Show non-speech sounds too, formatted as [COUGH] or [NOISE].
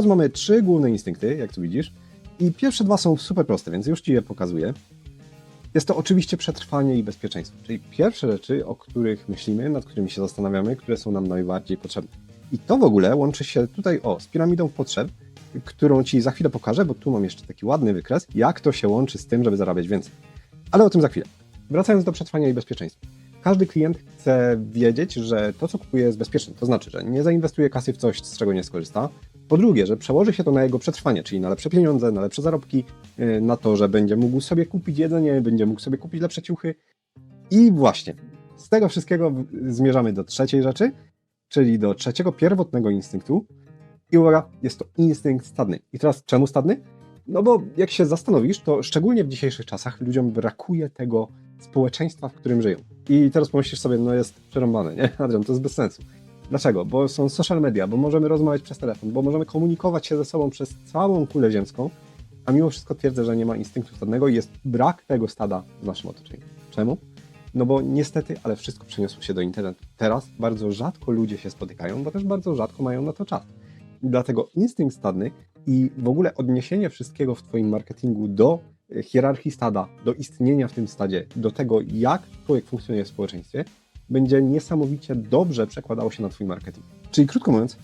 teraz mamy trzy główne instynkty, jak tu widzisz. I pierwsze dwa są super proste, więc już Ci je pokazuję. Jest to oczywiście przetrwanie i bezpieczeństwo, czyli pierwsze rzeczy, o których myślimy, nad którymi się zastanawiamy, które są nam najbardziej potrzebne. I to w ogóle łączy się tutaj o z piramidą potrzeb, którą Ci za chwilę pokażę, bo tu mam jeszcze taki ładny wykres, jak to się łączy z tym, żeby zarabiać więcej. Ale o tym za chwilę. Wracając do przetrwania i bezpieczeństwa. Każdy klient chce wiedzieć, że to, co kupuje, jest bezpieczne. To znaczy, że nie zainwestuje kasy w coś, z czego nie skorzysta. Po drugie, że przełoży się to na jego przetrwanie, czyli na lepsze pieniądze, na lepsze zarobki, yy, na to, że będzie mógł sobie kupić jedzenie, będzie mógł sobie kupić lepsze ciuchy. I właśnie, z tego wszystkiego zmierzamy do trzeciej rzeczy, czyli do trzeciego pierwotnego instynktu. I uwaga, jest to instynkt stadny. I teraz czemu stadny? No bo jak się zastanowisz, to szczególnie w dzisiejszych czasach ludziom brakuje tego społeczeństwa, w którym żyją. I teraz pomyślisz sobie, no jest przerąbane, nie? [LAUGHS] Adrian, to jest bez sensu. Dlaczego? Bo są social media, bo możemy rozmawiać przez telefon, bo możemy komunikować się ze sobą przez całą kulę ziemską, a mimo wszystko twierdzę, że nie ma instynktu stadnego i jest brak tego stada w naszym otoczeniu. Czemu? No bo niestety, ale wszystko przeniosło się do internetu. Teraz bardzo rzadko ludzie się spotykają, bo też bardzo rzadko mają na to czas. Dlatego instynkt stadny i w ogóle odniesienie wszystkiego w Twoim marketingu do hierarchii stada, do istnienia w tym stadzie, do tego, jak człowiek funkcjonuje w społeczeństwie, będzie niesamowicie dobrze przekładało się na Twój marketing. Czyli krótko mówiąc,